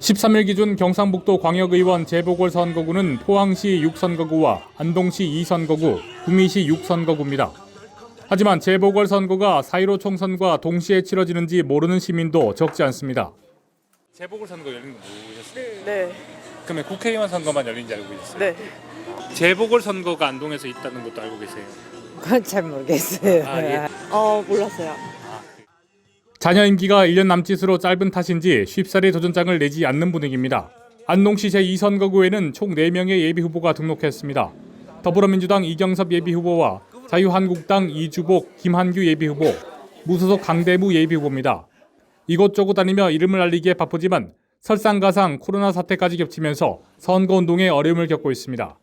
13일 기준 경상북도 광역의원 재보궐선거구는 포항시 6선거구와 안동시 2선거구, 구미시 6선거구입니다. 하지만 재보궐선거가 4.15 총선과 동시에 치러지는지 모르는 시민도 적지 않습니다. 재보궐선거 열린 거 모르셨어요? 네, 그러면 국회의원 선거만 열린지 알고 계셨어요? 네. 재보궐선거가 안동에서 있다는 것도 알고 계세요? 그건 잘 모르겠어요. 아, 예. 어, 몰랐어요. 자녀 임기가 1년 남짓으로 짧은 탓인지 쉽사리 도전장을 내지 않는 분위기입니다. 안동시 제2선거구에는 총 4명의 예비후보가 등록했습니다. 더불어민주당 이경섭 예비후보와 자유한국당 이주복, 김한규 예비후보, 무소속 강대무 예비후보입니다. 이곳저곳 다니며 이름을 알리기에 바쁘지만 설상가상 코로나 사태까지 겹치면서 선거운동에 어려움을 겪고 있습니다.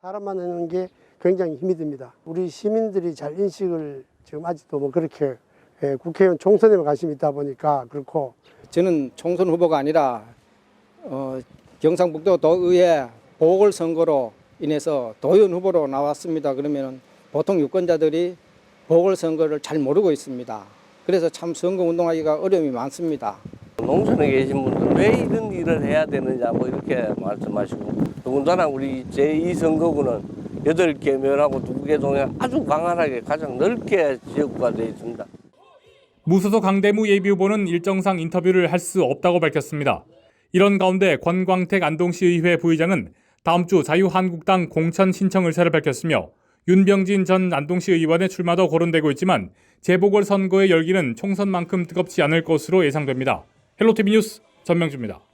사람 만나는 게 굉장히 힘이 듭니다. 우리 시민들이 잘 인식을 지금 아직도 뭐 그렇게 예, 국회의원 총선에만 관심이 있다 보니까 그렇고 저는 총선 후보가 아니라 어, 경상북도 도의회 보궐선거로 인해서 도의원 후보로 나왔습니다. 그러면 보통 유권자들이 보궐선거를 잘 모르고 있습니다. 그래서 참 선거 운동하기가 어려움이 많습니다. 농촌에 계신 분들 왜 이런 일을 해야 되느냐 뭐 이렇게 말씀하시고 더군다나 우리 제2선거구는 8개 면하고 2개 동에 아주 광활하게 가장 넓게 지역구가 되어 있습니다. 무소속 강대무 예비후보는 일정상 인터뷰를 할 수 없다고 밝혔습니다. 이런 가운데 권광택 안동시의회 부의장은 다음 주 자유한국당 공천 신청 의사를 밝혔으며 윤병진 전 안동시 의원의 출마도 거론되고 있지만 재보궐선거의 열기는 총선만큼 뜨겁지 않을 것으로 예상됩니다. 헬로티비 뉴스 전명주입니다.